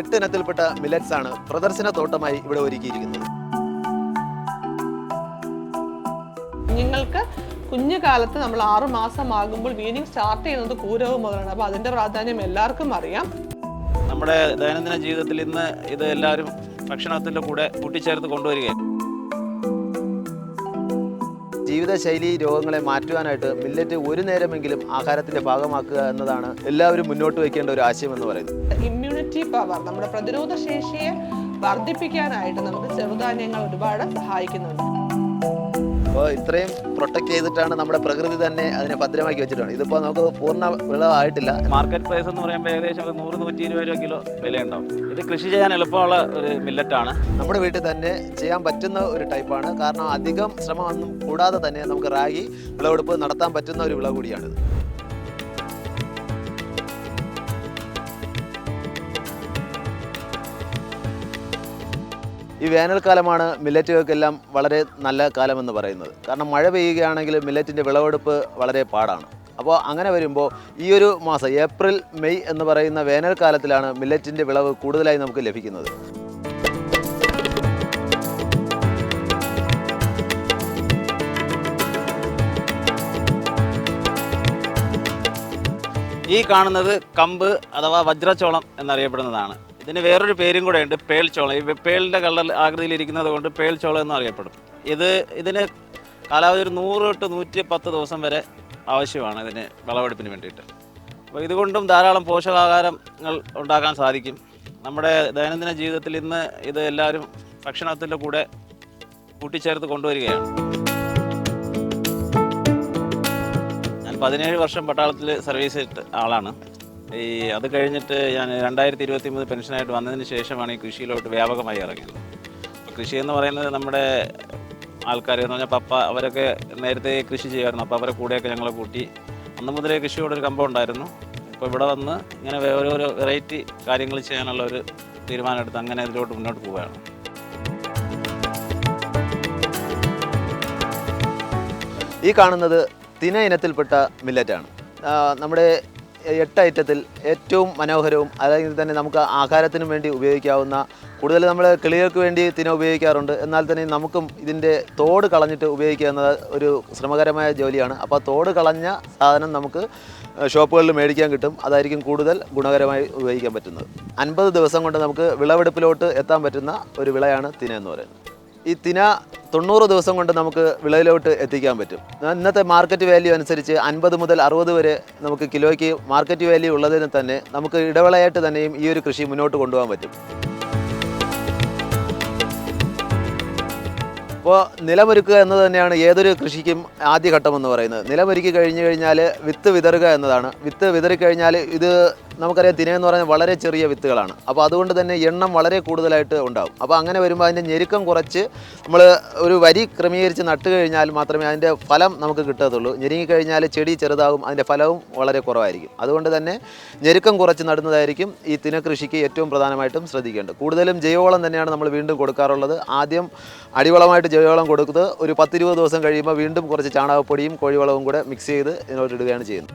എട്ട് ഇനത്തിൽപ്പെട്ട മില്ലറ്റ്സ് ആണ് പ്രദർശന തോട്ടമായി ഇവിടെ ഒരുക്കിയിരിക്കുന്നത്. കുഞ്ഞുങ്ങൾക്ക് കുഞ്ഞു കാലത്ത് നമ്മൾ ആറ് മാസം ആകുമ്പോൾ വീനിങ് സ്റ്റാർട്ട് ചെയ്യുന്നത് കൂരവ് മുതലാണ്. അപ്പോൾ അതിന്റെ പ്രാധാന്യം എല്ലാവർക്കും അറിയാം. നമ്മുടെ ദൈനംദിന ജീവിതത്തിൽ ഇന്ന് ഇത് എല്ലാവരും ഭക്ഷണത്തിന്റെ കൂടെ കൂട്ടിച്ചേർത്ത് കൊണ്ടുവരികയാണ്. ജീവിതശൈലി രോഗങ്ങളെ മാറ്റുവാനായിട്ട് മില്ലറ്റ് ഒരു നേരമെങ്കിലും ആഹാരത്തിന്റെ ഭാഗമാക്കുക എന്നതാണ് എല്ലാവരും മുന്നോട്ട് വയ്ക്കേണ്ട ഒരു ആശയം എന്ന് പറയുന്നത്. ഇമ്മ്യൂണിറ്റി പവർ നമ്മുടെ പ്രതിരോധ ശേഷിയെ വർദ്ധിപ്പിക്കാനായിട്ട് നമുക്ക് ചെറുധാന്യങ്ങൾ ഒരുപാട് സഹായിക്കുന്നുണ്ട്. അപ്പോൾ ഇത്രയും പ്രൊട്ടക്ട് ചെയ്തിട്ടാണ് നമ്മുടെ പ്രകൃതി തന്നെ അതിനെ ഭദ്രമാക്കി വെച്ചിട്ടുണ്ട്. ഇതിപ്പോൾ നമുക്ക് പൂർണ വിളവായിട്ടില്ല. മാർക്കറ്റ് പ്രൈസ് എന്ന് പറയുമ്പോൾ ഏകദേശം ഒരു നൂറ് നൂറ്റി ഇരുപത് രൂപ കിലോ വിലയുണ്ടാവും. ഇത് കൃഷി ചെയ്യാൻ എളുപ്പമുള്ള ഒരു മില്ലറ്റാണ് നമ്മുടെ വീട്ടിൽ തന്നെ ചെയ്യാൻ പറ്റുന്ന ഒരു ടൈപ്പാണ് കാരണം അധികം ശ്രമമൊന്നും കൂടാതെ തന്നെ നമുക്ക് റാഗി വിളവെടുപ്പ് നടത്താൻ പറ്റുന്ന ഒരു വിള കൂടിയാണിത്. ഈ വേനൽക്കാലമാണ് മില്ലറ്റുകൾക്കെല്ലാം വളരെ നല്ല കാലമെന്ന് പറയുന്നത്. കാരണം മഴ പെയ്യുകയാണെങ്കിൽ മില്ലറ്റിന്റെ വിളവെടുപ്പ് വളരെ പാടാണ്. അപ്പോൾ അങ്ങനെ വരുമ്പോൾ ഈ ഒരു മാസം ഏപ്രിൽ മെയ് എന്ന് പറയുന്ന വേനൽക്കാലത്തിലാണ് മില്ലറ്റിന്റെ വിളവ് കൂടുതലായി നമുക്ക് ലഭിക്കുന്നത്. ഈ കാണുന്നത് കമ്പ് അഥവാ വജ്രച്ചോളം എന്നറിയപ്പെടുന്നതാണ്. ഇതിന് വേറൊരു പേരും കൂടെ ഉണ്ട് പേൾച്ചോളം ഈ പേളിന്റെ കളർ ആകൃതിയിലിരിക്കുന്നത് കൊണ്ട് പേൾച്ചോളം എന്ന് അറിയപ്പെടും. ഇത് ഇതിന് കാലാവധി ഒരു നൂറ് തൊട്ട് നൂറ്റി പത്ത് ദിവസം വരെ ആവശ്യമാണ് ഇതിന് വിളവെടുപ്പിന് വേണ്ടിയിട്ട്. അപ്പോൾ ഇതുകൊണ്ടും ധാരാളം പോഷകാഹാരങ്ങൾ ഉണ്ടാക്കാൻ സാധിക്കും. നമ്മുടെ ദൈനംദിന ജീവിതത്തിൽ ഇന്ന് ഇത് എല്ലാവരും ഭക്ഷണത്തിന്റെ കൂടെ കൂട്ടിച്ചേർത്ത് കൊണ്ടുവരികയാണ്. ഞാൻ പതിനേഴ് വർഷം പട്ടാളത്തിൽ സർവീസ് ആളാണ്. ഈ അത് കഴിഞ്ഞിട്ട് ഞാൻ രണ്ടായിരത്തി ഇരുപത്തി മൂന്ന് പെൻഷനായിട്ട് വന്നതിന് ശേഷമാണ് ഈ കൃഷിയിലോട്ട് വ്യാപകമായി ഇറങ്ങിയത്. അപ്പോൾ കൃഷി എന്ന് പറയുന്നത് നമ്മുടെ ആൾക്കാർ എന്ന് പറഞ്ഞാൽ പപ്പ അവരൊക്കെ നേരത്തെ കൃഷി ചെയ്യുമായിരുന്നു. അപ്പോൾ അവരെ കൂടെയൊക്കെ ഞങ്ങളെ കൂട്ടി. അന്ന് മുതലേ കൃഷിയോടൊരു കമ്പം ഉണ്ടായിരുന്നു. ഇപ്പോൾ ഇവിടെ വന്ന് ഇങ്ങനെ ഓരോരോ വെറൈറ്റി കാര്യങ്ങൾ ചെയ്യാനുള്ള ഒരു തീരുമാനം തീരുമാനമെടുത്ത് അങ്ങനെ ഇതിലോട്ട് മുന്നോട്ട് പോവുകയാണ്. ഈ കാണുന്നത് തിന ഇനത്തിൽപ്പെട്ട മില്ലറ്റാണ് നമ്മുടെ എട്ട് ഐറ്റത്തിൽ ഏറ്റവും മനോഹരവും അല്ലെങ്കിൽ തന്നെ നമുക്ക് ആഹാരത്തിനു വേണ്ടി ഉപയോഗിക്കാവുന്ന കൂടുതൽ നമ്മൾ കിളികൾക്ക് വേണ്ടി തിന ഉപയോഗിക്കാറുണ്ട്. എന്നാൽ തന്നെ നമുക്കും ഇതിന്റെ തോട് കളഞ്ഞിട്ട് ഉപയോഗിക്കുക എന്നത് ഒരു ശ്രമകരമായ ജോലിയാണ്. അപ്പോൾ തോട് കളഞ്ഞ സാധനം നമുക്ക് ഷോപ്പുകളിൽ മേടിക്കാൻ കിട്ടും. അതായിരിക്കും കൂടുതൽ ഗുണകരമായി ഉപയോഗിക്കാൻ പറ്റുന്നത്. അൻപത് ദിവസം കൊണ്ട് നമുക്ക് വിളവെടുപ്പിലോട്ട് എത്താൻ പറ്റുന്ന ഒരു വിളയാണ് തിന എന്ന് പറയുന്നത്. ഈ തിന തൊണ്ണൂറ് ദിവസം കൊണ്ട് നമുക്ക് വിളയിലോട്ട് എത്തിക്കാൻ പറ്റും. ഇന്നത്തെ മാർക്കറ്റ് വാല്യൂ അനുസരിച്ച് അൻപത് മുതൽ അറുപത് വരെ നമുക്ക് കിലോയ്ക്ക് മാർക്കറ്റ് വാല്യൂ ഉള്ളതിന് തന്നെ നമുക്ക് ഇടവേളയായിട്ട് തന്നെയും ഈ ഒരു കൃഷി മുന്നോട്ട് കൊണ്ടുപോകാൻ പറ്റും. അപ്പോൾ നിലമൊരുക്കുക എന്നത് തന്നെയാണ് ഏതൊരു കൃഷിക്കും ആദ്യഘട്ടം എന്ന് പറയുന്നത്. നിലമൊരുക്കി കഴിഞ്ഞു കഴിഞ്ഞാൽ വിത്ത് വിതറുക എന്നതാണ്. വിത്ത് വിതറിക്കഴിഞ്ഞാൽ ഇത് നമുക്കറിയാം തിനയെന്ന് പറയുന്നത് വളരെ ചെറിയ വിത്തുകളാണ്. അപ്പോൾ അതുകൊണ്ട് തന്നെ എണ്ണം വളരെ കൂടുതലായിട്ട് ഉണ്ടാകും അപ്പോൾ അങ്ങനെ വരുമ്പോൾ അതിന്റെ ഞെരുക്കം കുറച്ച് നമ്മൾ ഒരു വരി ക്രമീകരിച്ച് നട്ട് കഴിഞ്ഞാൽ മാത്രമേ അതിന്റെ ഫലം നമുക്ക് കിട്ടത്തുള്ളൂ. ഞെരുങ്ങിക്കഴിഞ്ഞാൽ ചെടി ചെറുതാകും അതിന്റെ ഫലവും വളരെ കുറവായിരിക്കും. അതുകൊണ്ട് തന്നെ ഞെരുക്കം കുറച്ച് നടുന്നതായിരിക്കും ഈ തിനകൃഷിക്ക് ഏറ്റവും പ്രധാനമായിട്ടും ശ്രദ്ധിക്കേണ്ടത്. കൂടുതലും ജൈവവളം തന്നെയാണ് നമ്മൾ വീണ്ടും കൊടുക്കാറുള്ളത്. ആദ്യം അടിവളമായിട്ട് ജൈവവളം കൊടുക്കുന്നത്. ഒരു പത്തിരുപത് ദിവസം കഴിയുമ്പോൾ വീണ്ടും കുറച്ച് ചാണകപ്പൊടിയും കോഴിവളവും കൂടെ മിക്സ് ചെയ്ത് ഇതിനോട്ട് ഇടുകയാണ് ചെയ്യുന്നത്.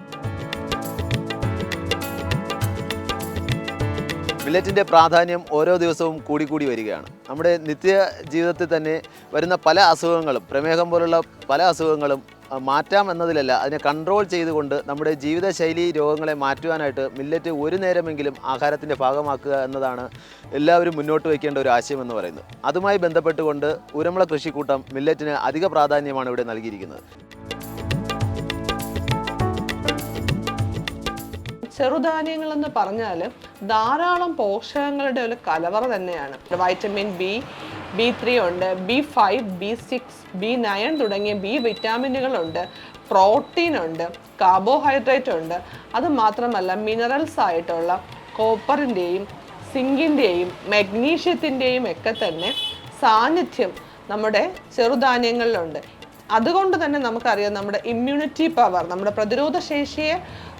മില്ലറ്റിന്റെ പ്രാധാന്യം ഓരോ ദിവസവും കൂടി കൂടി വരികയാണ്. നമ്മുടെ നിത്യ ജീവിതത്തിൽ തന്നെ വരുന്ന പല അസുഖങ്ങളും പ്രമേഹം പോലുള്ള പല അസുഖങ്ങളും മാറ്റാം എന്നതിലല്ല. അതിനെ കൺട്രോൾ ചെയ്തുകൊണ്ട് നമ്മുടെ ജീവിതശൈലി രോഗങ്ങളെ മാറ്റുവാനായിട്ട് മില്ലറ്റ് ഒരു നേരമെങ്കിലും ആഹാരത്തിന്റെ ഭാഗമാക്കുക എന്നതാണ് എല്ലാവരും മുന്നോട്ട് വയ്ക്കേണ്ട ഒരു ആശയം എന്ന് പറയുന്നത്. അതുമായി ബന്ധപ്പെട്ടുകൊണ്ട് ഉരമള കൃഷിക്കൂട്ടം മില്ലറ്റിന് അധിക പ്രാധാന്യമാണ് ഇവിടെ നൽകിയിരിക്കുന്നത്. ചെറുധാന്യങ്ങൾ എന്ന് പറഞ്ഞാൽ ധാരാളം പോഷകങ്ങളുടെ ഒരു കലവറ തന്നെയാണ്. വൈറ്റമിൻ ബി ബി ത്രീ ഉണ്ട് B five B six B nine തുടങ്ങിയ ബി വിറ്റാമിനുകളുണ്ട് പ്രോട്ടീൻ ഉണ്ട് കാർബോഹൈഡ്രേറ്റ് ഉണ്ട്. അത് മാത്രമല്ല മിനറൽസ് ആയിട്ടുള്ള കോപ്പറിന്റെയും സിങ്കിന്റെയും മഗ്നീഷ്യത്തിന്റെയും ഒക്കെ തന്നെ സാന്നിധ്യം നമ്മുടെ ചെറുധാന്യങ്ങളിലുണ്ട്. അതുകൊണ്ട് തന്നെ നമുക്കറിയാം നമ്മുടെ ഇമ്മ്യൂണിറ്റി പവർ നമ്മുടെ പ്രതിരോധ ശേഷിയെ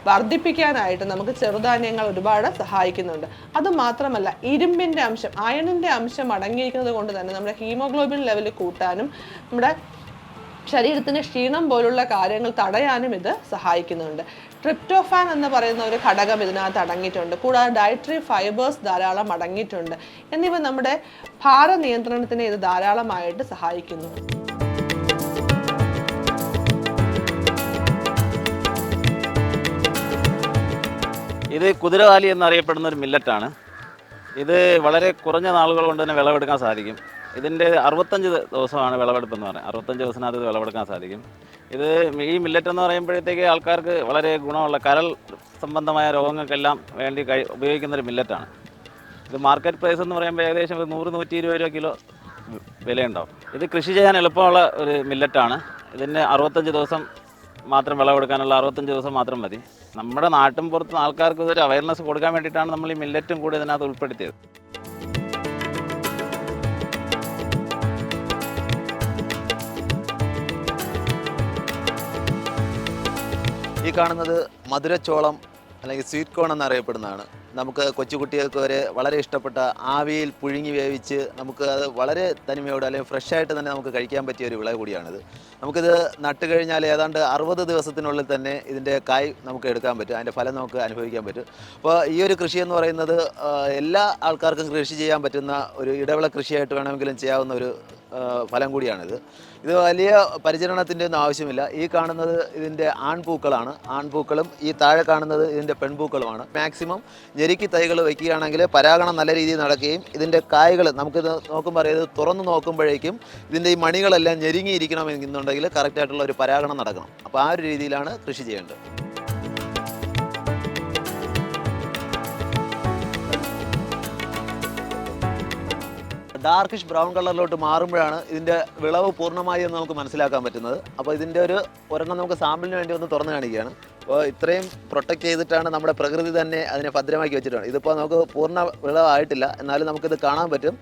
വർദ്ധിപ്പിക്കാനായിട്ട് നമുക്ക് ചെറുധാന്യങ്ങൾ ഒരുപാട് സഹായിക്കുന്നുണ്ട്. അത് മാത്രമല്ല ഇരുമ്പിന്റെ അംശം അയണിന്റെ അംശം അടങ്ങിയിരിക്കുന്നത് കൊണ്ട് തന്നെ നമ്മുടെ ഹീമോഗ്ലോബിൻ ലെവൽ കൂട്ടാനും നമ്മുടെ ശരീരത്തിന് ക്ഷീണം പോലുള്ള കാര്യങ്ങൾ തടയാനും ഇത് സഹായിക്കുന്നുണ്ട്. ട്രിപ്റ്റോഫാൻ എന്ന് പറയുന്ന ഒരു ഘടകം ഇതിനകത്ത് അടങ്ങിയിട്ടുണ്ട്. കൂടാതെ ഡയറ്ററി ഫൈബേഴ്സ് ധാരാളം അടങ്ങിയിട്ടുണ്ട്. എന്നിവ നമ്മുടെ ഭാര നിയന്ത്രണത്തിന് ഇത് ധാരാളമായിട്ട് സഹായിക്കുന്നു. ഇത് കുതിരവാലി എന്നറിയപ്പെടുന്ന ഒരു മില്ലറ്റാണ് ഇത് വളരെ കുറഞ്ഞ നാളുകൾ കൊണ്ട് തന്നെ വിളവെടുക്കാൻ സാധിക്കും. ഇതിന്റെ അറുപത്തഞ്ച് ദിവസമാണ് വിളവെടുപ്പ് എന്ന് പറയുന്നത് അറുപത്തഞ്ച് ദിവസത്തിനകത്ത് ഇത് വിളവെടുക്കാൻ സാധിക്കും. ഇത് ഈ മില്ലറ്റ് എന്ന് പറയുമ്പോഴത്തേക്ക് ആൾക്കാർക്ക് വളരെ ഗുണമുള്ള കരൾ സംബന്ധമായ രോഗങ്ങൾക്കെല്ലാം വേണ്ടി കഴി ഉപയോഗിക്കുന്ന ഒരു മില്ലറ്റാണ് ഇത് മാർക്കറ്റ് പ്രൈസ് എന്ന് പറയുമ്പോൾ ഏകദേശം ഒരു നൂറ് നൂറ്റി ഇരുപത് രൂപ കിലോ വിലയുണ്ടാവും. ഇത് കൃഷി ചെയ്യാൻ എളുപ്പമുള്ള ഒരു മില്ലറ്റാണ് ഇതിന് അറുപത്തഞ്ച് ദിവസം മാത്രം വിളവെടുക്കാനുള്ള അറുപത്തഞ്ച് ദിവസം മാത്രം മതി. നമ്മുടെ നാട്ടിൻ പുറത്ത് ആൾക്കാർക്ക് ഒരു അവയർനെസ് കൊടുക്കാൻ വേണ്ടിയിട്ടാണ് നമ്മൾ ഈ മില്ലറ്റും കൂടി ഇതിനകത്ത് ഉൾപ്പെടുത്തിയത്. ഈ കാണുന്നത് മധുരച്ചോളം അല്ലെങ്കിൽ സ്വീറ്റ് കോൺ എന്നറിയപ്പെടുന്നതാണ്. നമുക്ക് കൊച്ചുകുട്ടികൾക്ക് വരെ വളരെ ഇഷ്ടപ്പെട്ട ആവിയിൽ പുഴുങ്ങി വേവിച്ച് നമുക്ക് അത് വളരെ തനിമയോടെ അല്ലെങ്കിൽ ഫ്രഷ് ആയിട്ട് തന്നെ നമുക്ക് കഴിക്കാൻ പറ്റിയ ഒരു വിള കൂടിയാണിത്. നമുക്കിത് നട്ട് കഴിഞ്ഞാൽ ഏതാണ്ട് അറുപത് ദിവസത്തിനുള്ളിൽ തന്നെ ഇതിന്റെ കായ് നമുക്ക് എടുക്കാൻ പറ്റും. അതിന്റെ ഫലം നമുക്ക് അനുഭവിക്കാൻ പറ്റും. അപ്പോൾ ഈ ഒരു കൃഷി എന്ന് പറയുന്നത് എല്ലാ ആൾക്കാർക്കും കൃഷി ചെയ്യാൻ പറ്റുന്ന ഒരു ഇടവിള കൃഷിയായിട്ട് വേണമെങ്കിലും ചെയ്യാവുന്ന ഒരു ഫലം കൂടിയാണിത്. ഇത് വലിയ പരിചരണത്തിന്റെ ഒന്നും ആവശ്യമില്ല. ഈ കാണുന്നത് ഇതിന്റെ ആൺപൂക്കളാണ്. ആൺപൂക്കളും ഈ താഴെ കാണുന്നത് ഇതിന്റെ പെൺപൂക്കളുമാണ്. മാക്സിമം ഞെരുക്കി തൈകൾ വയ്ക്കുകയാണെങ്കിൽ പരാഗണം നല്ല രീതിയിൽ നടക്കുകയും ഇതിന്റെ കായകൾ നമുക്കിത് നോക്കുമ്പോൾ അറിയാതെ തുറന്ന് നോക്കുമ്പോഴേക്കും ഇതിന്റെ ഈ മണികളെല്ലാം ഞെരുങ്ങിയിരിക്കണം എന്നുണ്ടെങ്കിൽ കറക്റ്റായിട്ടുള്ള ഒരു പരാഗണം നടക്കണം. അപ്പോൾ ആ ഒരു രീതിയിലാണ് കൃഷി ചെയ്യേണ്ടത്. ഡാർക്കിഷ് ബ്രൗൺ കളറിലോട്ട് മാറുമ്പോഴാണ് ഇതിന്റെ വിളവ് പൂർണമായി എന്ന് നമുക്ക് മനസ്സിലാക്കാൻ പറ്റുന്നത്. അപ്പോൾ ഇതിന്റെ ഒരു ഒരെണ്ണം നമുക്ക് സാമ്പിളിന് വേണ്ടി ഒന്ന് തുറന്നു കാണിക്കുകയാണ്. അപ്പോൾ ഇത്രയും പ്രൊട്ടക്റ്റ് ചെയ്തിട്ടാണ് നമ്മുടെ പ്രകൃതി തന്നെ അതിനെ ഭദ്രമാക്കി വെച്ചിട്ടുണ്ട്. ഇതിപ്പോൾ നമുക്ക് പൂർണ വിളവായിട്ടില്ല. എന്നാലും നമുക്കിത് കാണാൻ പറ്റും.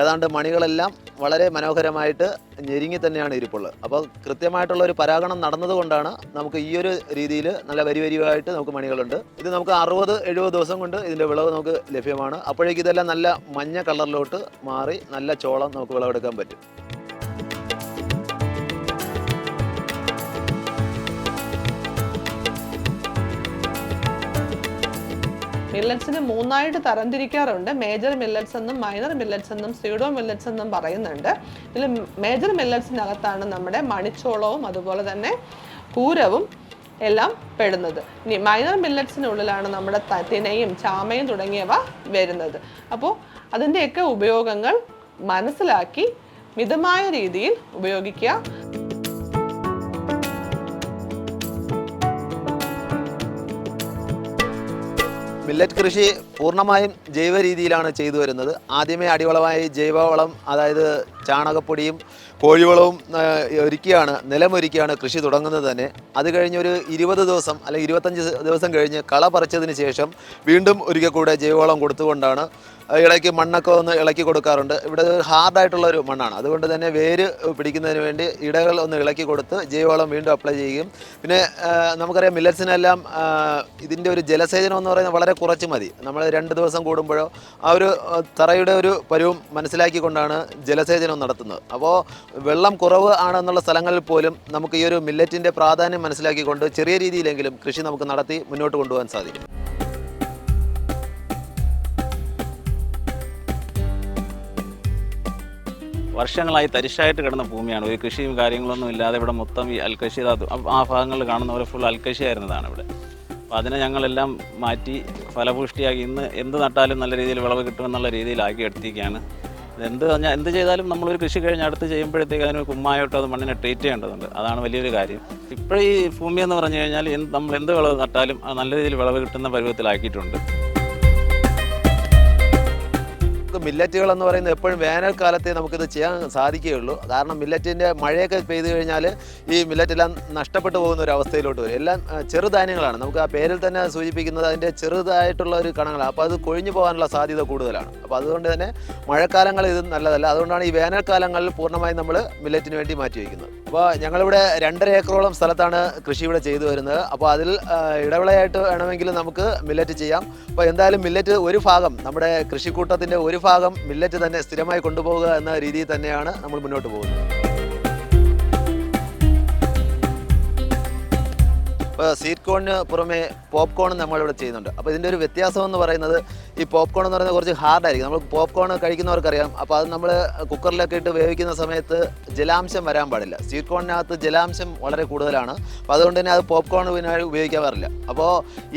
ഏതാണ്ട് മണികളെല്ലാം വളരെ മനോഹരമായിട്ട് ഞെരുങ്ങി തന്നെയാണ് ഇരിപ്പുള്ളത്. അപ്പോൾ കൃത്യമായിട്ടുള്ള ഒരു പരാഗണം നടന്നതുകൊണ്ടാണ് നമുക്ക് ഈ ഒരു രീതിയിൽ നല്ല വരി വരിവായിട്ട് നമുക്ക് മണികളുണ്ട്. ഇത് നമുക്ക് അറുപത് എഴുപത് ദിവസം കൊണ്ട് ഇതിന്റെ വിളവ് നമുക്ക് ലഭ്യമാണ്. അപ്പോഴേക്കും ഇതെല്ലാം നല്ല മഞ്ഞ കളറിലോട്ട് മാറി നല്ല ചോളം നമുക്ക് വിളവെടുക്കാൻ പറ്റും. മില്ലറ്റ്സിന് മൂന്നായിട്ട് തരംതിരിക്കാറുണ്ട്. മേജർ മില്ലറ്റ്സ് എന്നും മൈനർ മില്ലറ്റ്സ് എന്നും സ്യൂഡോ മില്ലറ്റ്സ് എന്നും പറയുന്നുണ്ട്. ഇതിൽ മേജർ മില്ലറ്റ്സിനകത്താണ് നമ്മുടെ മണിച്ചോളവും അതുപോലെ തന്നെ പൂരവും എല്ലാം പെടുന്നത്. ഇനി മൈനർ മില്ലറ്റ്സിനുള്ളിലാണ് നമ്മുടെ തിനയും ചാമയും തുടങ്ങിയവ വരുന്നത്. അപ്പോൾ അതിന്റെയൊക്കെ ഉപയോഗങ്ങൾ മനസ്സിലാക്കി മിതമായ രീതിയിൽ ഉപയോഗിക്കുക. മില്ലറ്റ് കൃഷി പൂർണമായും ജൈവ രീതിയിലാണ് ചെയ്തു വരുന്നത്. ആദ്യമേ അടിവളമായി ജൈവവളം അതായത് ചാണകപ്പൊടിയും കോഴിവളവും ഒരുക്കിയാണ് നിലമൊരുക്കിയാണ് കൃഷി തുടങ്ങുന്നത് തന്നെ. അത് കഴിഞ്ഞ് ഒരു ഇരുപത് ദിവസം അല്ലെങ്കിൽ ഇരുപത്തഞ്ച് ദിവസം കഴിഞ്ഞ് കള പറിച്ചതിന് ശേഷം വീണ്ടും ഒരിക്കൽ കൂടെ ജൈവവളം കൊടുത്തുകൊണ്ടാണ് ഇളക്കി മണ്ണൊക്കെ ഒന്ന് ഇളക്കി കൊടുക്കാറുണ്ട്. ഇവിടെ ഹാർഡായിട്ടുള്ള ഒരു മണ്ണാണ്. അതുകൊണ്ട് തന്നെ വേര് പിടിക്കുന്നതിന് വേണ്ടി ഇടകൾ ഒന്ന് ഇളക്കി കൊടുത്ത് ജൈവവളം വീണ്ടും അപ്ലൈ ചെയ്യുകയും. പിന്നെ നമുക്കറിയാം മില്ലറ്റ്സിനെല്ലാം ഇതിന്റെ ഒരു ജലസേചനം എന്ന് പറയുന്നത് വളരെ കുറച്ച് മതി. നമ്മൾ രണ്ട് ദിവസം കൂടുമ്പോഴോ ആ ഒരു തറയുടെ ഒരു പരുവം മനസ്സിലാക്കിക്കൊണ്ടാണ് ജലസേചനം നടത്തുന്നത്. അപ്പോൾ വെള്ളം കുറവ് ആണെന്നുള്ള സ്ഥലങ്ങളിൽ പോലും നമുക്ക് ഈ ഒരു മില്ലറ്റിന്റെ പ്രാധാന്യം മനസ്സിലാക്കിക്കൊണ്ട് ചെറിയ രീതിയിലെങ്കിലും കൃഷി നമുക്ക് നടത്തി മുന്നോട്ട് കൊണ്ടുപോകാൻ സാധിക്കും. വർഷങ്ങളായി തരിശായിട്ട് കിടന്ന ഭൂമിയാണ്. ഒരു കൃഷിയും കാര്യങ്ങളൊന്നും ഇല്ലാതെ ഇവിടെ മൊത്തം ഈ അൽക്കശി ധാതു ആ- ഭാഗങ്ങളിൽ കാണുന്ന പോലെ ഫുൾ അൽക്കശി ആയിരുന്നതാണ് ഇവിടെ. അപ്പോൾ അതിനെ ഞങ്ങളെല്ലാം മാറ്റി ഫലപുഷ്ടിയാക്കി ഇന്ന് എന്ത് നട്ടാലും നല്ല രീതിയിൽ വിളവ് കിട്ടുമെന്നുള്ള രീതിയിലാക്കി എടുത്തിരിക്കുകയാണ്. എന്ത് പറഞ്ഞാൽ എന്ത് ചെയ്താലും നമ്മളൊരു കൃഷി കഴിഞ്ഞ് അടുത്ത് ചെയ്യുമ്പോഴത്തേക്ക് അതിന് കുമ്മായോട്ടോ അത് മണ്ണിനെ ട്രീറ്റ് ചെയ്യേണ്ടതുണ്ട്. അതാണ് വലിയൊരു കാര്യം. ഇപ്പോഴീ ഭൂമി എന്ന് പറഞ്ഞു കഴിഞ്ഞാൽ നമ്മൾ എന്ത് വിളവ് നട്ടാലും നല്ല രീതിയിൽ വിളവ് കിട്ടുന്ന പരുവത്തിലാക്കിയിട്ടുണ്ട്. മില്ലറ്റുകൾ എന്ന് പറയുന്നത് എപ്പോഴും വേനൽക്കാലത്തെ നമുക്കിത് ചെയ്യാൻ സാധിക്കുകയുള്ളൂ. കാരണം മില്ലറ്റിന്റെ മഴയൊക്കെ പെയ്തു കഴിഞ്ഞാൽ ഈ മില്ലറ്റെല്ലാം നഷ്ടപ്പെട്ടു പോകുന്ന ഒരു അവസ്ഥയിലോട്ട് വരും. എല്ലാം ചെറുധാന്യങ്ങളാണ്. നമുക്ക് ആ പേരിൽ തന്നെ സൂചിപ്പിക്കുന്നത് അതിന്റെ ചെറുതായിട്ടുള്ള ഒരു കണങ്ങളാണ്. അപ്പോൾ അത് കൊഴിഞ്ഞു പോകാനുള്ള സാധ്യത കൂടുതലാണ്. അപ്പോൾ അതുകൊണ്ട് തന്നെ മഴക്കാലങ്ങളിൽ ഇത് നല്ലതല്ല. അതുകൊണ്ടാണ് ഈ വേനൽക്കാലങ്ങളിൽ പൂർണമായും നമ്മൾ മില്ലറ്റിന് വേണ്ടി മാറ്റി വയ്ക്കുന്നത്. അപ്പോൾ ഞങ്ങളിവിടെ രണ്ടര ഏക്കറോളം സ്ഥലത്താണ് കൃഷി ഇവിടെ ചെയ്തു വരുന്നത്. അപ്പോൾ അതിൽ ഇടവിളയായിട്ട് വേണമെങ്കിൽ നമുക്ക് മില്ലറ്റ് ചെയ്യാം. അപ്പോൾ എന്തായാലും മില്ലറ്റ് ഒരു ഭാഗം നമ്മുടെ കൃഷിക്കൂട്ടത്തിന്റെ ഒരു ഭാഗം മില്ലറ്റ് തന്നെ സ്ഥിരമായി കൊണ്ടുപോകുക എന്ന രീതിയിൽ തന്നെയാണ് നമ്മൾ മുന്നോട്ട് പോകുന്നത്. ഇപ്പോൾ സീറ്റ് കോണിന് പുറമെ പോപ്കോൺ നമ്മളിവിടെ ചെയ്യുന്നുണ്ട്. അപ്പോൾ ഇതിന്റെ ഒരു വ്യത്യാസം എന്ന് പറയുന്നത് ഈ പോപ്കോൺ എന്ന് പറയുന്നത് കുറച്ച് ഹാർഡായിരിക്കും നമ്മൾ പോപ്കോൺ കഴിക്കുന്നവർക്കറിയാം. അപ്പോൾ അത് നമ്മൾ കുക്കറിലൊക്കെ ഇട്ട് വേവിക്കുന്ന സമയത്ത് ജലാംശം വരാൻ പാടില്ല. സീറ്റ് കോണിനകത്ത് ജലാംശം വളരെ കൂടുതലാണ്. അപ്പോൾ അതുകൊണ്ട് തന്നെ അത് പോപ്കോൺ പിന്നെ ഉപയോഗിക്കാൻ പാടില്ല അപ്പോൾ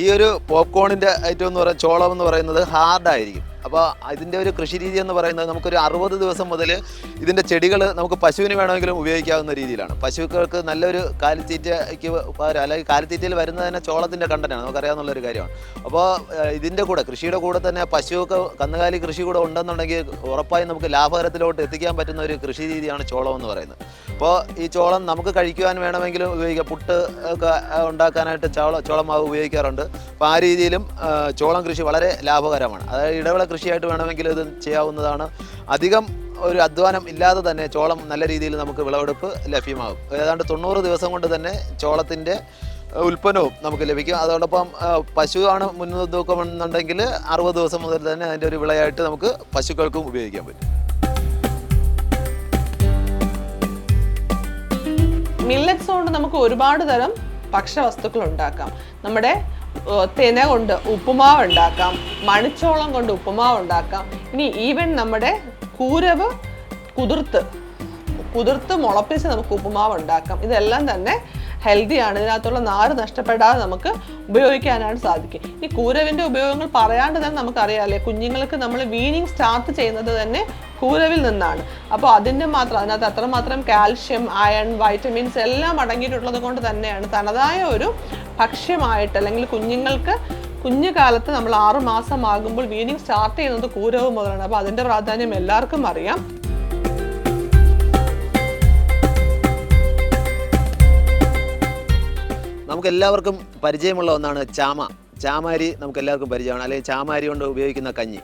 ഈ ഒരു പോപ്കോണിന്റെ ഐറ്റം എന്ന് പറയുന്നത് ചോളം എന്ന് പറയുന്നത് ഹാർഡായിരിക്കും അപ്പോൾ ഇതിന്റെ ഒരു കൃഷി രീതി എന്ന് പറയുന്നത് നമുക്കൊരു അറുപത് ദിവസം മുതൽ ഇതിന്റെ ചെടികൾ നമുക്ക് പശുവിന് വേണമെങ്കിലും ഉപയോഗിക്കാവുന്ന രീതിയിലാണ്. പശുക്കൾക്ക് നല്ലൊരു കാലിത്തീറ്റയ്ക്ക് പകരം അല്ലെങ്കിൽ കാലിത്തീറ്റയിൽ വരുന്നത് തന്നെ ചോളത്തിന്റെ കണ്ടനാണ്. നമുക്കറിയാവുന്ന ഒരു കാര്യമാണ്. അപ്പോൾ ഇതിന്റെ കൂടെ കൃഷിയുടെ കൂടെ തന്നെ പശുവൊക്കെ കന്നുകാലി കൃഷി കൂടെ ഉണ്ടെന്നുണ്ടെങ്കിൽ ഉറപ്പായും നമുക്ക് ലാഭകരത്തിലോട്ട് എത്തിക്കാൻ പറ്റുന്ന ഒരു കൃഷി രീതിയാണ് ചോളം എന്ന് പറയുന്നത്. അപ്പോൾ ഈ ചോളം നമുക്ക് കഴിക്കുവാൻ വേണമെങ്കിലും ഉപയോഗിക്കാം. പുട്ട് ഒക്കെ ഉണ്ടാക്കാനായിട്ട് ചോള ചോളമാവ് ഉപയോഗിക്കാറുണ്ട്. അപ്പോൾ ആ രീതിയിലും ചോളം കൃഷി വളരെ ലാഭകരമാണ്. അതായത് ഇടവിള കൃഷിയായിട്ട് വേണമെങ്കിൽ ഇത് ചെയ്യാവുന്നതാണ്. അധികം ഒരു അധ്വാനം ഇല്ലാതെ തന്നെ ചോളം നല്ല രീതിയിൽ നമുക്ക് വിളവെടുപ്പ് ലഭ്യമാകും. ഏതാണ്ട് തൊണ്ണൂറ് ദിവസം കൊണ്ട് തന്നെ ചോളത്തിന്റെ ഉൽപ്പന്നവും നമുക്ക് ലഭിക്കും. അതോടൊപ്പം പശുവാണ് മുൻതൂക്കമെന്നുണ്ടെങ്കിൽ അറുപത് ദിവസം മുതൽ തന്നെ അതിന്റെ ഒരു വിളയായിട്ട് നമുക്ക് പശുക്കൾക്കും ഉപയോഗിക്കാൻ പറ്റും. മില്ലറ്റ്സ് കൊണ്ട് നമുക്ക് ഒരുപാട് തരം ഭക്ഷ്യവസ്തുക്കൾ ഉണ്ടാക്കാം. നമ്മുടെ തിന കൊണ്ട് ഉപ്പുമാവ് ഉണ്ടാക്കാം. മണിച്ചോളം കൊണ്ട് ഉപ്പുമാവ് ഉണ്ടാക്കാം. ഇനി ഈവൻ നമ്മുടെ കൂരവ് കുതിർത്ത് കുതിർത്ത് മുളപ്പിച്ച് നമുക്ക് ഉപ്പുമാവ് ഉണ്ടാക്കാം. ഇതെല്ലാം തന്നെ ഹെൽത്തിയാണ് ഇതിനകത്തുള്ള നാര് നഷ്ടപ്പെടാതെ നമുക്ക് ഉപയോഗിക്കാനായിട്ട് സാധിക്കും. ഈ കൂരവിന്റെ ഉപയോഗങ്ങൾ പറയാണ്ട് തന്നെ നമുക്കറിയാമല്ലേ കുഞ്ഞുങ്ങൾക്ക് നമ്മൾ വീനിങ് സ്റ്റാർട്ട് ചെയ്യുന്നത് തന്നെ കൂരവിൽ നിന്നാണ്. അപ്പോൾ അതിന്റെ മാത്രം അതിനകത്ത് അത്രമാത്രം കാൽഷ്യം അയൺ വൈറ്റമിൻസ് എല്ലാം അടങ്ങിയിട്ടുള്ളത് കൊണ്ട് തന്നെയാണ് തനതായ ഒരു ഭക്ഷ്യമായിട്ട് അല്ലെങ്കിൽ കുഞ്ഞുങ്ങൾക്ക് കുഞ്ഞു കാലത്ത് നമ്മൾ ആറ് മാസം ആകുമ്പോൾ വീനിങ് സ്റ്റാർട്ട് ചെയ്യുന്നത് കൂരവ് മുതലാണ്. അപ്പോൾ അതിന്റെ പ്രാധാന്യം എല്ലാവർക്കും അറിയാം. നമുക്ക് എല്ലാവർക്കും പരിചയമുള്ള ഒന്നാണ് ചാമ. ചാമാരി നമുക്ക് എല്ലാവർക്കും പരിചയമാണ്. അല്ലെങ്കിൽ ചാമാരി കൊണ്ട് ഉപയോഗിക്കുന്ന കഞ്ഞി.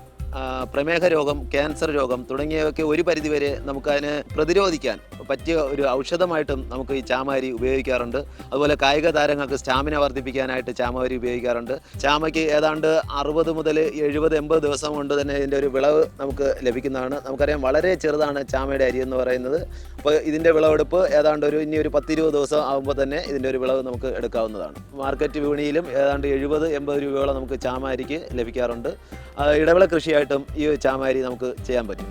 പ്രമേഹ രോഗം ക്യാൻസർ രോഗം തുടങ്ങിയവയൊക്കെ ഒരു പരിധിവരെ നമുക്കതിനെ പ്രതിരോധിക്കാൻ പറ്റിയ ഒരു ഔഷധമായിട്ടും നമുക്ക് ഈ ചാമാരി ഉപയോഗിക്കാറുണ്ട്. അതുപോലെ കായിക താരങ്ങൾക്ക് സ്റ്റാമിന വർദ്ധിപ്പിക്കാനായിട്ട് ചാമാരി ഉപയോഗിക്കാറുണ്ട്. ചാമയ്ക്ക് ഏതാണ്ട് അറുപത് മുതൽ എഴുപത് എൺപത് ദിവസം കൊണ്ട് തന്നെ ഇതിന്റെ ഒരു വിളവ് നമുക്ക് ലഭിക്കുന്നതാണ്. നമുക്കറിയാം വളരെ ചെറുതാണ് ചാമയുടെ അരി എന്ന് പറയുന്നത്. അപ്പോൾ ഇതിന്റെ വിളവെടുപ്പ് ഏതാണ്ട് ഒരു ഇനി ഒരു പത്തിരുപത് ദിവസം ആകുമ്പോൾ തന്നെ ഇതിന്റെ ഒരു വിളവ് നമുക്ക് എടുക്കാവുന്നതാണ്. മാർക്കറ്റ് വിപണിയിലും ഏതാണ്ട് എഴുപത് എൺപത് രൂപയോളം നമുക്ക് ചാമാരിക്ക് ലഭിക്കാറുണ്ട്. ഇടവിള കൃഷിയായിട്ടും ഈ ചാമാരി നമുക്ക് ചെയ്യാൻ പറ്റും.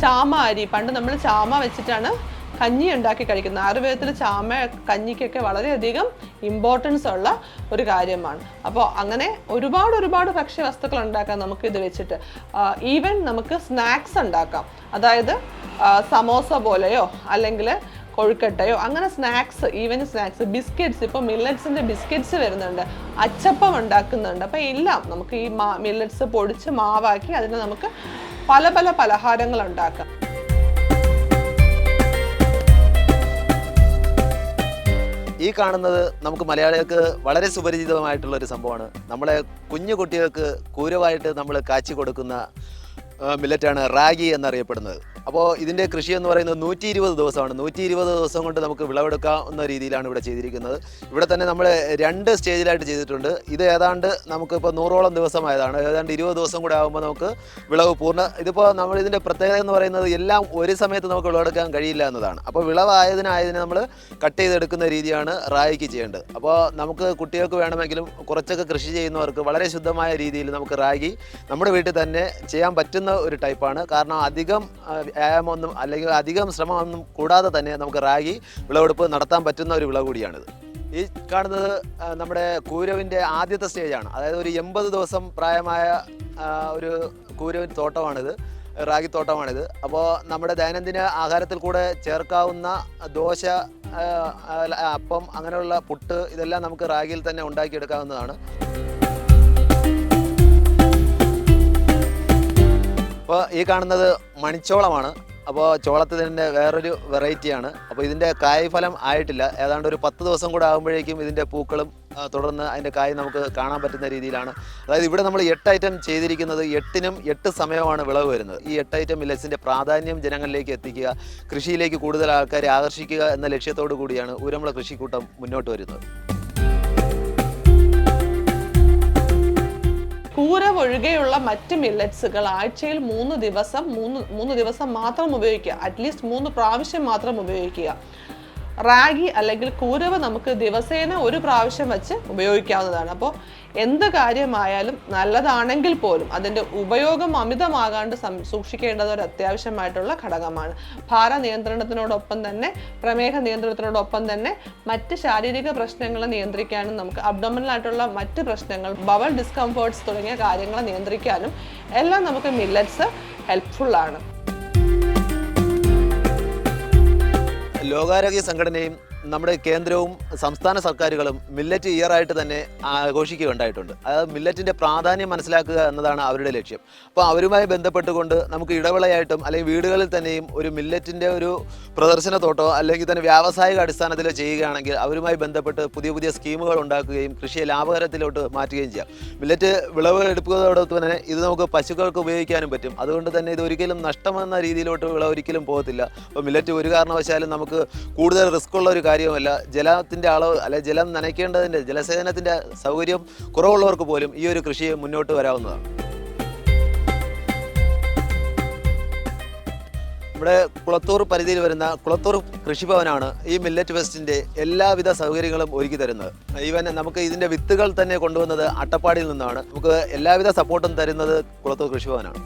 ചാമാരി പണ്ട് നമ്മൾ ചാമ വെച്ചിട്ടാണ് കഞ്ഞി ഉണ്ടാക്കി കഴിക്കുന്നത്. ആയുർവേദത്തിൽ ചാമ കഞ്ഞിക്കൊക്കെ വളരെയധികം ഇമ്പോർട്ടൻസ് ഉള്ള ഒരു കാര്യമാണ്. അപ്പോൾ അങ്ങനെ ഒരുപാട് ഒരുപാട് ഭക്ഷ്യവസ്തുക്കൾ ഉണ്ടാക്കാം നമുക്ക് ഇത് വെച്ചിട്ട്. ഈവൻ നമുക്ക് സ്നാക്സ് ഉണ്ടാക്കാം. അതായത് സമോസ പോലെയോ അല്ലെങ്കിൽ കൊഴുക്കട്ടയോ അങ്ങനെ സ്നാക്സ് ഈവൻ സ്നാക്സ് ബിസ്ക്കറ്റ്സ് ഇപ്പോൾ മില്ലറ്റ്സിന്റെ ബിസ്ക്കറ്റ്സ് വരുന്നുണ്ട് അച്ചപ്പം ഉണ്ടാക്കുന്നുണ്ട്. അപ്പോൾ എല്ലാം നമുക്ക് ഈ മാ മില്ലറ്റ്സ് പൊടിച്ച് മാവാക്കി അതിന് നമുക്ക് പല പല പലഹാരങ്ങൾ ഉണ്ടാക്കാം. ഈ കാണുന്നത് നമുക്ക് മലയാളികൾക്ക് വളരെ സുപരിചിതമായിട്ടുള്ള ഒരു സംഭവമാണ്. നമ്മളെ കുഞ്ഞു കുട്ടികൾക്ക് കൂരവായിട്ട് നമ്മൾ കാച്ചി കൊടുക്കുന്ന മില്ലറ്റാണ് റാഗി എന്നറിയപ്പെടുന്നത്. അപ്പോൾ ഇതിന്റെ കൃഷി എന്ന് പറയുന്നത് നൂറ്റി ഇരുപത് ദിവസമാണ്. നൂറ്റി ഇരുപത് ദിവസം കൊണ്ട് നമുക്ക് വിളവെടുക്കാവുന്ന രീതിയിലാണ് ഇവിടെ ചെയ്തിരിക്കുന്നത്. ഇവിടെ തന്നെ നമ്മൾ രണ്ട് സ്റ്റേജിലായിട്ട് ചെയ്തിട്ടുണ്ട്. ഇത് ഏതാണ്ട് നമുക്കിപ്പോൾ നൂറോളം ദിവസമായതാണ്. ഏതാണ്ട് ഇരുപത് ദിവസം കൂടെ ആകുമ്പോൾ നമുക്ക് വിളവ് പൂർണ ഇതിപ്പോൾ നമ്മൾ ഇതിന്റെ പ്രത്യേകത എന്ന് പറയുന്നത് എല്ലാം ഒരു സമയത്ത് നമുക്ക് വിളവെടുക്കാൻ കഴിയില്ല എന്നതാണ്. അപ്പോൾ വിളവായതിനായതിനെ നമ്മൾ കട്ട് ചെയ്തെടുക്കുന്ന രീതിയാണ് റായിക്ക് ചെയ്യേണ്ടത്. അപ്പോൾ നമുക്ക് കുട്ടികൾക്ക് വേണമെങ്കിലും കുറച്ചൊക്കെ കൃഷി ചെയ്യുന്നവർക്ക് വളരെ ശുദ്ധമായ രീതിയിൽ നമുക്ക് റാഗി നമ്മുടെ വീട്ടിൽ തന്നെ ചെയ്യാൻ പറ്റുന്ന ഒരു ടൈപ്പാണ്. കാരണം അധികം വ്യായാമമൊന്നും അല്ലെങ്കിൽ അധികം ശ്രമമൊന്നും കൂടാതെ തന്നെ നമുക്ക് റാഗി വിളവെടുപ്പ് നടത്താൻ പറ്റുന്ന ഒരു വിള കൂടിയാണിത്. ഈ കാണുന്നത് നമ്മുടെ കൂരവിന്റെ ആദ്യത്തെ സ്റ്റേജാണ്. അതായത് ഒരു എൺപത് ദിവസം പ്രായമായ ഒരു കൂരവിൻ തോട്ടമാണിത് റാഗി തോട്ടമാണിത്. അപ്പോൾ നമ്മുടെ ദൈനംദിന ആഹാരത്തിൽ കൂടെ ചേർക്കാവുന്ന ദോശ അപ്പം അങ്ങനെയുള്ള പുട്ട് ഇതെല്ലാം നമുക്ക് റാഗിയിൽ തന്നെ ഉണ്ടാക്കിയെടുക്കാവുന്നതാണ്. അപ്പോൾ ഈ കാണുന്നത് മണിച്ചോളമാണ്. അപ്പോൾ ചോളത്തിന്റെ വേറൊരു വെറൈറ്റിയാണ് അപ്പോൾ ഇതിന്റെ കായ്ഫലം ആയിട്ടില്ല. ഏതാണ്ട് ഒരു പത്ത് ദിവസം കൂടെ ആകുമ്പോഴേക്കും ഇതിന്റെ പൂക്കളും തുടർന്ന് അതിന്റെ കായ് നമുക്ക് കാണാൻ പറ്റുന്ന രീതിയിലാണ്. അതായത് ഇവിടെ നമ്മൾ എട്ട് ഐറ്റം ചെയ്തിരിക്കുന്നത് എട്ടിനും എട്ട് സമയമാണ് വിളവ് വരുന്നത്. ഈ എട്ട് ഐറ്റം മില്ലറ്റ്സിന്റെ പ്രാധാന്യം ജനങ്ങളിലേക്ക് എത്തിക്കുക കൃഷിയിലേക്ക് കൂടുതൽ ആൾക്കാരെ ആകർഷിക്കുക എന്ന ലക്ഷ്യത്തോടു കൂടിയാണ് ഊരമ്പള കൃഷിക്കൂട്ടം മുന്നോട്ട് വരുന്നത്. കൂര ഒഴികെയുള്ള മറ്റ് മില്ലറ്റ്സുകൾ ആഴ്ചയിൽ മൂന്ന് ദിവസം മൂന്ന് മൂന്ന് ദിവസം മാത്രം ഉപയോഗിക്കുക. അറ്റ്ലീസ്റ്റ് മൂന്ന് പ്രാവശ്യം മാത്രം ഉപയോഗിക്കുക. റാഗി അല്ലെങ്കിൽ കൂരവ് നമുക്ക് ദിവസേന ഒരു പ്രാവശ്യം വെച്ച് ഉപയോഗിക്കാവുന്നതാണ്. അപ്പോൾ എന്ത് കാര്യമായാലും നല്ലതാണെങ്കിൽ പോലും അതിന്റെ ഉപയോഗം അമിതമാകാണ്ട് സൂക്ഷിക്കേണ്ടത് ഒരു അത്യാവശ്യമായിട്ടുള്ള ഘടകമാണ്. ഭാര നിയന്ത്രണത്തിനോടൊപ്പം തന്നെ പ്രമേഹ നിയന്ത്രണത്തിനോടൊപ്പം തന്നെ മറ്റ് ശാരീരിക പ്രശ്നങ്ങളെ നിയന്ത്രിക്കാനും നമുക്ക് അബ്ഡോമിനലായിട്ടുള്ള മറ്റ് പ്രശ്നങ്ങൾ ബവൽ ഡിസ്കംഫേർട്സ് തുടങ്ങിയ കാര്യങ്ങളെ നിയന്ത്രിക്കാനും എല്ലാം നമുക്ക് മില്ലറ്റ്സ് ഹെൽപ്ഫുൾ ലോകാരോഗ്യ സംഘടനയും നമ്മുടെ കേന്ദ്രവും സംസ്ഥാന സർക്കാരുകളും മില്ലറ്റ് ഇയർ ആയിട്ട് തന്നെ ആഘോഷിക്കുകയുണ്ടായിട്ടുണ്ട്. അതായത് മില്ലറ്റിന്റെ പ്രാധാന്യം മനസ്സിലാക്കുക എന്നതാണ് അവരുടെ ലക്ഷ്യം. അപ്പോൾ അവരുമായി ബന്ധപ്പെട്ടുകൊണ്ട് നമുക്ക് ഇടവിളയായിട്ടും അല്ലെങ്കിൽ വീടുകളിൽ തന്നെയും ഒരു മില്ലറ്റിന്റെ ഒരു പ്രദർശനത്തോട്ടോ അല്ലെങ്കിൽ തന്നെ വ്യാവസായിക അടിസ്ഥാനത്തിൽ ചെയ്യുകയാണെങ്കിൽ അവരുമായി ബന്ധപ്പെട്ട് പുതിയ പുതിയ സ്കീമുകൾ ഉണ്ടാക്കുകയും കൃഷിയെ ലാഭകരത്തിലോട്ട് മാറ്റുകയും ചെയ്യാം. മില്ലറ്റ് വിളവുകൾ എടുക്കുന്നതോടൊപ്പം തന്നെ ഇത് നമുക്ക് പശുക്കൾക്ക് ഉപയോഗിക്കാനും പറ്റും. അതുകൊണ്ട് തന്നെ ഇത് ഒരിക്കലും നഷ്ടമെന്ന രീതിയിലോട്ട് വിളവ് ഒരിക്കലും പോകത്തില്ല. അപ്പോൾ മില്ലറ്റ് ഒരു കാരണവശാലും നമുക്ക് കൂടുതൽ റിസ്ക് ഉള്ള ഒരു കാര്യമല്ല ജലത്തിന്റെ അളവ് അല്ലെ ജലം നനയ്ക്കേണ്ടതിന്റെ ജലസേചനത്തിന്റെ സൗകര്യം കുറവുള്ളവർക്ക് പോലും ഈ ഒരു കൃഷി മുന്നോട്ട് വരാവുന്നതാണ്. നമ്മുടെ കുളത്തൂർ പരിധിയിൽ വരുന്ന കുളത്തൂർ കൃഷിഭവനാണ് ഈ മില്ലറ്റ് ഫെസ്റ്റിന്റെ എല്ലാവിധ സൗകര്യങ്ങളും ഒരുക്കി തരുന്നത്. ഈവൻ നമുക്ക് ഇതിന്റെ വിത്തുകൾ തന്നെ കൊണ്ടുവന്നത് അട്ടപ്പാടിയിൽ നിന്നാണ്. നമുക്ക് എല്ലാവിധ സപ്പോർട്ടും തരുന്നത് കുളത്തൂർ കൃഷിഭവനാണ്.